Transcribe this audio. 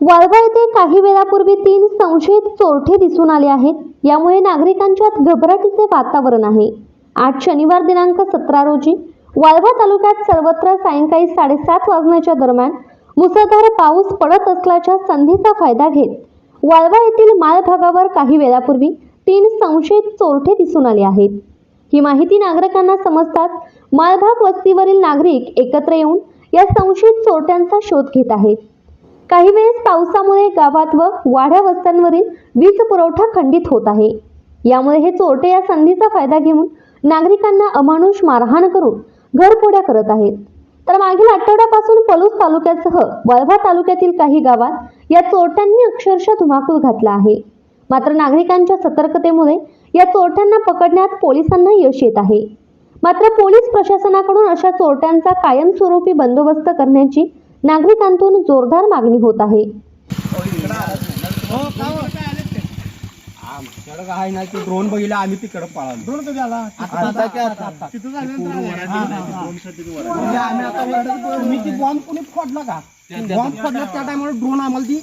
वाळवा येथे काही वेळापूर्वी तीन संशयित चोरटे दिसून आले आहेत. यामुळे नागरिकांच्यात घबराटीचे वातावरण आहे. आज शनिवार दिनांक सतरा रोजी वाळवा तालुक्यात सर्वत्र सायंकाळी साडेसात वाजण्याच्या दरम्यान मुसळधार पाऊस पडत असल्याच्या संधीचा फायदा घेत वाळवा येथील माळ भागावर काही वेळापूर्वी तीन संशयित चोरटे दिसून आले आहेत. ही माहिती नागरिकांना समजताच माळभाग वस्तीवरील नागरिक एकत्र येऊन या संशयित चोरट्यांचा शोध घेत आहेत. काही वेळेस पावसामुळे गावात व वाढ्या वस्त्यांवरील वीज पुरवठा खंडित होत आहे. यामुळे हे चोरटे या संधीचा फायदा घेऊन नागरिकांना अमानुष मारहाण करून घरफोड्या करत आहेत. तर मागील आठवड्यापासून पलूस तालुक्यासह वळवा तालुक्यातील काही गावात या चोरट्यांनी अक्षरशः धुमाकूळ घातला आहे. मात्र नागरिकांच्या सतर्कतेमुळे या चोरट्यांना पकडण्यात पोलिसांना यश येत आहे. मात्र पोलीस प्रशासनाकडून अशा चोरट्यांचा कायमस्वरूपी बंदोबस्त करण्याची नागरिकांतून जोरदार मागणी होत आहे. आमच्याकडे काय नाही ते ड्रोन बघितलं आम्ही तिकडे पळालो. ड्रोन कधी आला? आता तिथं आम्ही आता तुम्ही ती बॉम्ब कोणी फोडला का? बॉम्ब फोडला त्या टायमाला ड्रोन आम्हाला ती